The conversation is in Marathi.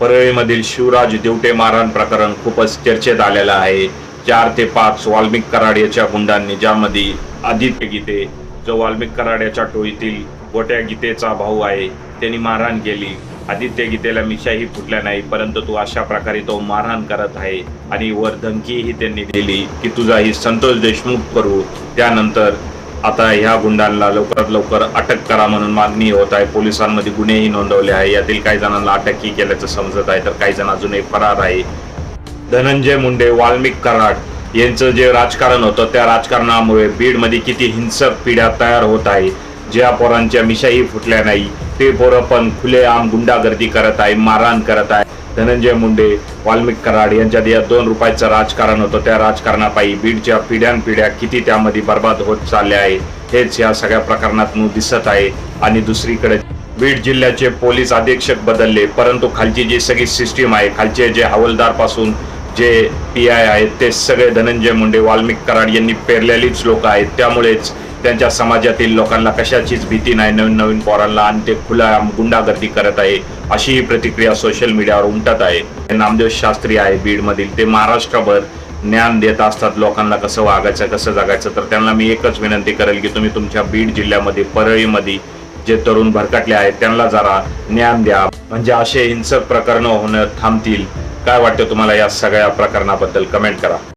परळीमधील शिवराज देवटे मारहाण प्रकरण खूपच चर्चेत आलेलं आहे. चार ते पाच वाल्मिक कराड याच्या गुंडांनी ज्यामध्ये आदित्य गीते जो वाल्मिक कराड याच्या टोळीतील गोट्या गीतेचा भाऊ आहे त्यांनी मारहाण केली. आदित्य गीतेला मिशाही फुटल्या नाही परंतु तू अशा प्रकारे तो मारहाण करत आहे आणि वर धमकीही त्यांनी दिली की तुझा ही संतोष देशमुख करू. त्यानंतर आता ह्या गुंडांना लवकरात लवकर अटक करा म्हणून मागणी होत आहे. पोलिसांमध्ये गुन्हेही नोंदवले आहे. यातील काही जणांना अटकही केल्याचं समजत आहे. तर काही जण अजूनही फरार आहे. धनंजय मुंडे वाल्मिक कराड यांचं जे राजकारण होतं त्या राजकारणामुळे बीडमध्ये किती हिंसक पिढ्या तयार होत आहे. ज्या पोरांच्या मिशाही फुटल्या नाही ते पोरं पण खुलेआम गुंडागर्दी करत आहे मारहाण करत आहे. धनंजय मुंडे वाल्मिक कराड यांच्यात या दोन रुपयाचं राजकारण होतं. त्या राजकारणापायी बीडच्या पिढ्यानपिढ्या किती त्यामध्ये बर्बाद होत चालल्या आहे हेच या सगळ्या प्रकरणातून दिसत आहे. आणि दुसरीकडे बीड जिल्ह्याचे पोलीस अधीक्षक बदलले परंतु खालची जी सगळी सिस्टीम आहे खालचे जे हवालदारपासून जे पी आय आहेत ते सगळे धनंजय मुंडे वाल्मिक कराड यांनी पेरलेलीच लोक आहेत. त्यामुळेच त्यांच्या समाजातील लोकांना कशाचीच भीती नाही. नवीन नवीन पोरांना आणि ते खुला गुंडागर्दी करत आहे. अशी ही प्रतिक्रिया सोशल मीडियावर उमटत आहे. नामदेव शास्त्री आहे बीडमधील ते महाराष्ट्रभर ज्ञान देत असतात लोकांना कसं वागायचं कसं जगायचं. तर त्यांना मी एकच विनंती करेल की तुम्ही तुमच्या बीड जिल्ह्यामध्ये परळीमध्ये जे तरुण भरकटले आहेत त्यांना जरा ज्ञान द्या. म्हणजे असे हिंसक प्रकरणं होणं थांबतील. काय वाटतं तुम्हाला या सगळ्या प्रकरणाबद्दल? कमेंट करा.